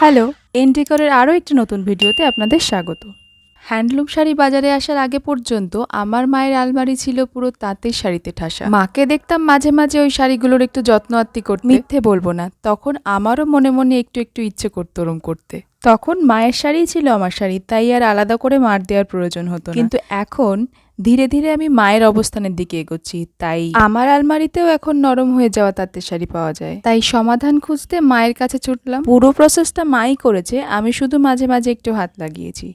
Hello এনডিকরের আরও একটি নতুন ভিডিওতে আপনাদের স্বাগত। হ্যান্ডলুম শাড়ি বাজারে আসার আগে পর্যন্ত আমার মায়ের আলমারি ছিল পুরো তাঁতের শাড়িতে ঠাসা। মাকে দেখতাম মাঝে মাঝে ওই শাড়িগুলোর একটু যত্ন আত্তি করতে। মিথ্যে বলব না তখন আমারও মনে মনে একটু একটু ইচ্ছে করতো ওরম করতে। তখন মায়ের শাড়িই ছিল আমার শাড়ি তাই আর আলাদা করে মার দেওয়ার প্রয়োজন হতো কিন্তু এখন ধীরে ধীরে আমি মায়ের অবস্থানের দিকে এগোচ্ছি, তাই আমার আলমারিতেও এখন নরম হয়ে যাওয়া তাঁতের শাড়ি পাওয়া যায়। তাই সমাধান খুঁজতে মায়ের কাছে ছুটলাম। পুরো প্রসেসটা মাই করেছে, আমি শুধু মাঝে মাঝে একটু হাত লাগিয়েছি।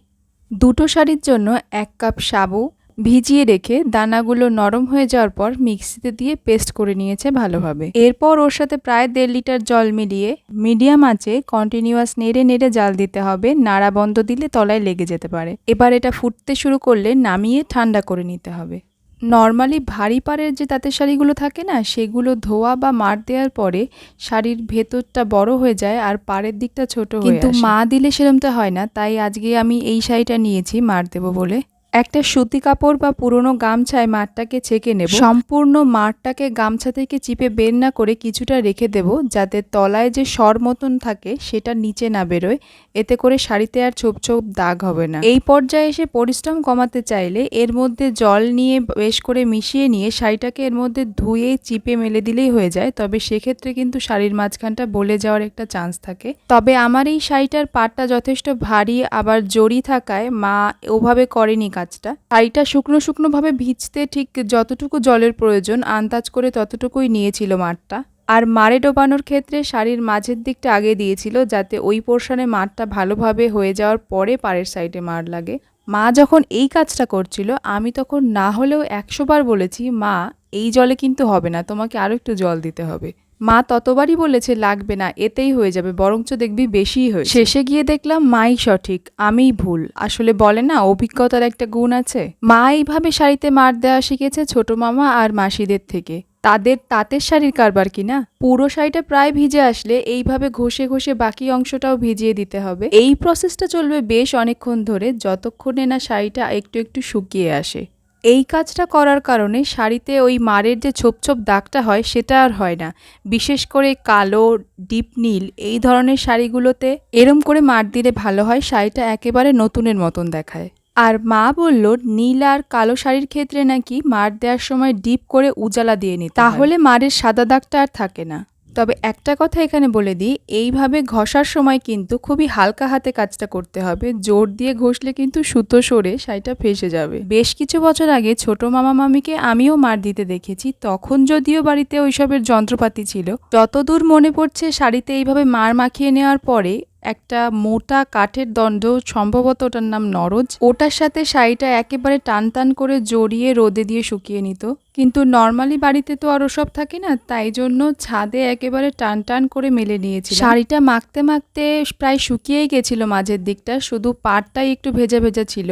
দুটো শাড়ির জন্য এক কাপ সাবু ভিজিয়ে রেখে দানাগুলো নরম হয়ে যাওয়ার পর মিক্সিতে দিয়ে পেস্ট করে নিয়েছে ভালোভাবে। এরপর ওর সাথে প্রায় দেড় লিটার জল মিলিয়ে মিডিয়াম আঁচে কন্টিনিউয়াস নেড়ে নেড়ে জাল দিতে হবে নাড়া বন্ধ দিলে তলায় লেগে যেতে পারে। এবার এটা ফুটতে শুরু করলে নামিয়ে ঠান্ডা করে নিতে হবে। নর্মালি ভারী পাড়ের যে তাঁতের শাড়িগুলো থাকে না সেগুলো ধোয়া বা মার দেওয়ার পরে শাড়ির ভেতরটা বড় হয়ে যায় আর পাড়ের দিকটা ছোট হয়ে কিন্তু মা দিলে সেরমটা হয় না তাই আজকে আমি এই শাড়িটা নিয়েছি মার দেবো বলে। একটা সুতি কাপড় বা পুরনো গামছায় মাঠটাকে ছেঁকে নেব। সম্পূর্ণ মাঠটাকে গামছা থেকে চিপে বের না করে কিছুটা রেখে দেব যাতে তলায় যে সর মতন থাকে সেটা নিচে না বেরোয়। এতে করে শাড়িতে আর ছোপ ছোপ দাগ হবে না। এই পর্যায়ে এসে পরিশ্রম কমাতে চাইলে এর মধ্যে জল নিয়ে বেশ করে মিশিয়ে নিয়ে শাড়িটাকে এর মধ্যে ধুয়ে চিপে মেলে দিলেই হয়ে যায়। তবে সেক্ষেত্রে কিন্তু শাড়ির মাঝখানটা বলে যাওয়ার একটা চান্স থাকে। তবে আমার এই শাড়িটার পাটটা যথেষ্ট ভারী, আবার জড়ি থাকায় মা ওভাবে করেনি কাজটা। শাড়িটা শুকনো শুকনো ভাবে ভিজতে ঠিক যতটুকু জলের প্রয়োজন আন্দাজ করে ততটুকুই নিয়েছিল মাঠটা। আর মারে ডোবানোর ক্ষেত্রে শাড়ির মাঝের দিকটা আগে দিয়েছিল যাতে ওই পোর্শনে মাঠটা ভালোভাবে হয়ে যাওয়ার পরে পাড়ের সাইডে মার লাগে। মা যখন এই কাজটা করছিল, আমি তখন না হলেও একশো বার বলেছি, মা, এই জলে কিন্তু হবে না, তোমাকে আরও একটু জল দিতে হবে। মা ততবারই বলেছে, লাগবে না, এতেই হয়ে যাবে, বরঞ্চ দেখবি বেশিই হয়ে শেষে গিয়ে দেখলাম, মাই সঠিক, আমিই ভুল। আসলে বলে না, অভিজ্ঞতার একটা গুণ আছে। মা এইভাবে শাড়িতে মার দেওয়া শিখেছে ছোট মামা আর মাসিদের থেকে। তাদের তাঁতের শাড়ির কারবার কিনা পুরো শাড়িটা প্রায় ভিজে আসলে এইভাবে ঘষে ঘষে বাকি অংশটাও ভিজিয়ে দিতে হবে। এই প্রসেসটা চলবে বেশ অনেকক্ষণ ধরে, যতক্ষণে না শাড়িটা একটু একটু শুকিয়ে আসে। এই কাজটা করার কারণে শাড়িতে ওই মারের যে ছোপ ছোপ দাগটা হয়, সেটা আর হয় না। বিশেষ করে কালো, ডিপ নীল এই ধরনের শাড়িগুলোতে এরম করে মার দিলে ভালো হয়, শাড়িটা একেবারে নতুনের মতন দেখায়। আর মা বলল, নীল আর কালো শাড়ির ক্ষেত্রে নাকি মার দেওয়ার সময় ডিপ করে উজালা দিয়ে নিতে তাহলে মারের সাদা দাগটা আর থাকে না। তবে একটা কথা এখানে বলে দিই, এইভাবে ঘষার সময় কিন্তু খুবই হালকা হাতে কাজটা করতে হবে। জোর দিয়ে ঘষলে কিন্তু সুতো সরে শাড়িটা ফেসে যাবে। বেশ কিছু বছর আগে ছোট মামা মামিকে আমিও মার দিতে দেখেছি। তখন যদিও বাড়িতে ওইসবের যন্ত্রপাতি ছিল যতদূর মনে পড়ছে শাড়িতে এইভাবে মার মাখিয়ে নেওয়ার পরে একটা মোটা কাঠের দণ্ড, সম্ভবত ওটার নাম নরজ। ওটার সাথে শাড়িটা একেবারে টান টান করে জড়িয়ে রোদে দিয়ে শুকিয়ে নিত। কিন্তু নর্মালি বাড়িতে তো আর ওসব থাকে না, তাই জন্য ছাদে একেবারে টান টান করে মেলে নিয়েছি শাড়িটা মাখতে মাখতে প্রায় শুকিয়েই গেছিল মাঝের দিকটা, শুধু পাটটাই একটু ভেজা ভেজা ছিল।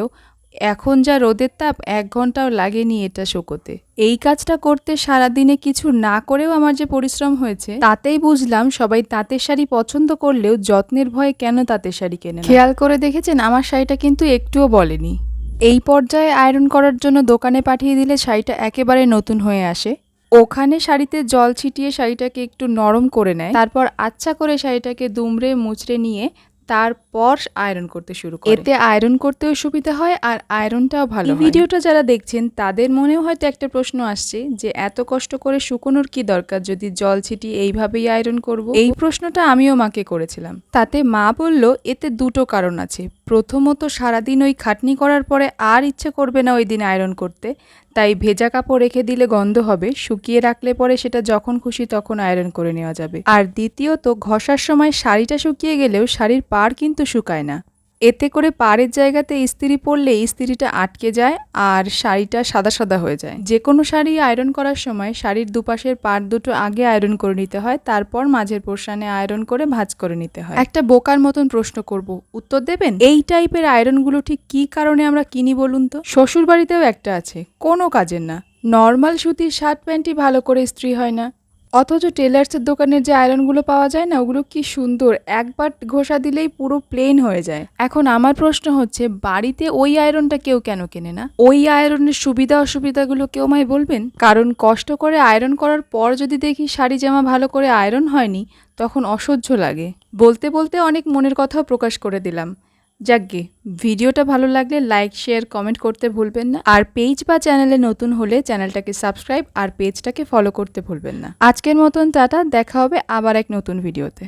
এখন যা রোদের তাপ, এক ঘন্টাও লাগেনি এটা শুকোতে। এই কাজটা করতে সারাদিনে কিছু না করেও আমার যে পরিশ্রম হয়েছে, তাতেই বুঝলাম সবাই তাঁতের শাড়ি পছন্দ করলেও যত্নের ভয়ে কেন তাঁতের শাড়ি কেনে খেয়াল করে দেখেছেন, আমার শাড়িটা কিন্তু একটুও বলেনি। এই পর্যায়ে আয়রন করার জন্য দোকানে পাঠিয়ে দিলে শাড়িটা একেবারে নতুন হয়ে আসে। ওখানে শাড়িতে জল ছিটিয়ে শাড়িটাকে একটু নরম করে নেয়, তারপর আচ্ছা করে শাড়িটাকে দুমড়ে মুচড়ে নিয়ে তারপর আয়রন করতে শুরু করে। এতে আয়রন করতেও সুবিধা হয় আর আয়রনটাও ভালো ভিডিওটা যারা দেখছেন তাদের মনেও হয়তো একটা প্রশ্ন আসছে যে এত কষ্ট করে শুকোনোর কি দরকার যদি জল ছিটি এইভাবেই আয়রন করব? এই প্রশ্নটা আমিও মাকে করেছিলাম। তাতে মা বলল এতে দুটো কারণ আছে। প্রথমত সারাদিন ওই খাটনি করার পরে আর ইচ্ছে করবে না ওই দিন আয়রন করতে। তাই ভেজা কাপড় রেখে দিলে গন্ধ হবে, শুকিয়ে রাখলে পরে সেটা যখন খুশি তখন আয়রন করে নেওয়া যাবে। আর দ্বিতীয়ত, ঘষার সময় শাড়িটা শুকিয়ে গেলেও শাড়ির পাড় কিন্তু শুকায় না। এতে করে পাড়ের জায়গাতে ইস্ত্রি পরলে ইস্ত্রিটা আটকে যায় আর শাড়িটা সাদা সাদা হয়ে যায়। যে কোনো শাড়ি আয়রন করার সময় শাড়ির দুপাশের পাড় দুটো আগে আয়রন করে নিতে হয়, তারপর মাঝের পোর্শনে আয়রন করে ভাঁজ করে নিতে হয়। একটা বোকার মতন প্রশ্ন করব, উত্তর দেবেন? এই টাইপের আয়রনগুলো ঠিক কী কারণে আমরা কিনি বলুন তো? শ্বশুর বাড়িতেও একটা আছে, কোনো কাজের না। নর্মাল সুতির শার্ট প্যান্টই ভালো করে ইস্ত্রি হয় না। অথচ টেলার্সের দোকানের যে আয়রনগুলো পাওয়া যায় না, ওগুলো কি সুন্দর। একবার ঘষা দিলেই পুরো প্লেন হয়ে যায়। এখন আমার প্রশ্ন হচ্ছে, বাড়িতে ওই আয়রনটা কেউ কেন কেনে না? ওই আয়রনের সুবিধা অসুবিধাগুলো কেউ আমায় বলবেন? কারণ কষ্ট করে আয়রন করার পর যদি দেখি শাড়ি জামা ভালো করে আয়রন হয়নি, তখন অসহ্য লাগে। বলতে বলতে অনেক মনের কথাও প্রকাশ করে দিলাম। যাকগে, ভিডিওটা ভালো লাগলে লাইক, শেয়ার, কমেন্ট করতে ভুলবেন না। আর পেজ বা চ্যানেলে নতুন হলে চ্যানেলটাকে সাবস্ক্রাইব আর পেজটাকে ফলো করতে ভুলবেন না। আজকের মতন, টাটা, দেখা হবে আবার এক নতুন ভিডিওতে।